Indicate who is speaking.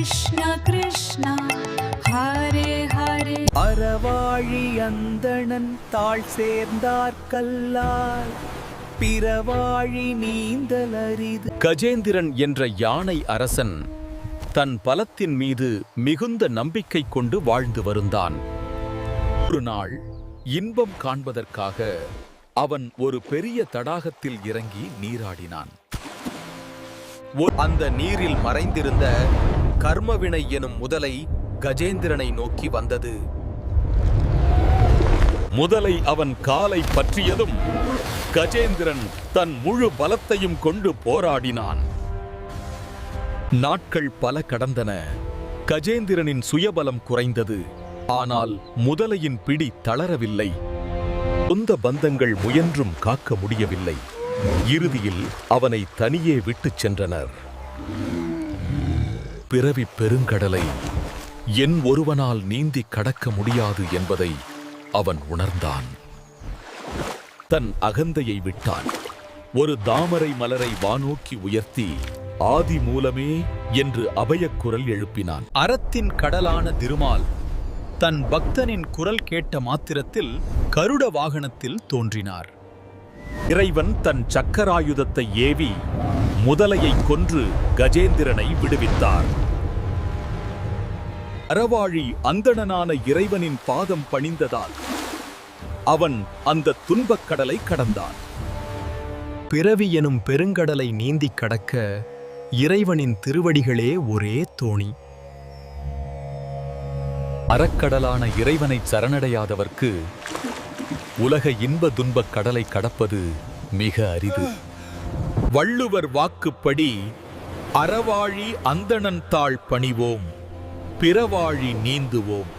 Speaker 1: கிருஷ்ண கிருஷ்ணா ஹரே ஹரே. அறவாழி அந்தணன் தாழ் சேர்ந்தார் சேர்ந்தார்கல்லால் பிறவாழி நீந்தல் அரிது.
Speaker 2: கஜேந்திரன் என்ற யானை அரசன் தன் பலத்தின் மீது மிகுந்த நம்பிக்கை கொண்டு வாழ்ந்து வருந்தான். ஒரு நாள் இன்பம் காண்பதற்காக அவன் ஒரு பெரிய தடாகத்தில் இறங்கி நீராடினான். அந்த நீரில் மறைந்திருந்த கர்மவினை எனும் முதலை கஜேந்திரனை நோக்கி வந்தது. முதலை அவன் காலை பற்றியதும் கஜேந்திரன் தன் முழு பலத்தையும் கொண்டு போராடினான். நாட்கள் பல கடந்தன. கஜேந்திரனின் சுயபலம் குறைந்தது. ஆனால் முதலையின் பிடி தளரவில்லை. சொந்த பந்தங்கள் முயன்றும் காக்க முடியவில்லை. இறுதியில் அவனை தனியே விட்டுச் சென்றனர். பிறவி பெருங்கடலை என் ஒருவனால் நீந்தி கடக்க முடியாது என்பதை அவன் உணர்ந்தான். தன் அகந்தையை விட்டான். ஒரு தாமரை மலரை வானோக்கி உயர்த்தி ஆதி மூலமே என்று அபயக்குரல் எழுப்பினான். அறத்தின் கடலான திருமால் தன் பக்தனின் குரல் கேட்ட மாத்திரத்தில் கருட வாகனத்தில் தோன்றினார். இறைவன் தன் சக்கராயுதத்தை ஏவி முதலையை கொன்று கஜேந்திரனை விடுவித்தார். அறவாழி அந்தணனான இறைவனின் பாதம் பணிந்ததால் அவன் அந்த துன்பக் கடலை கடந்தான்.
Speaker 3: பிறவி எனும் பெருங்கடலை நீந்திக் கடக்க இறைவனின் திருவடிகளே ஒரே தோணி.
Speaker 2: அறக்கடலான இறைவனை சரணடையாதவர்க்கு உலக இன்ப துன்பக் கடலை கடப்பது மிக அரிது. வள்ளுவர் வாக்குப்படி அறவாழி அந்தணன் தாழ் பணிவோம் பிறவாழி நீந்துவோம்.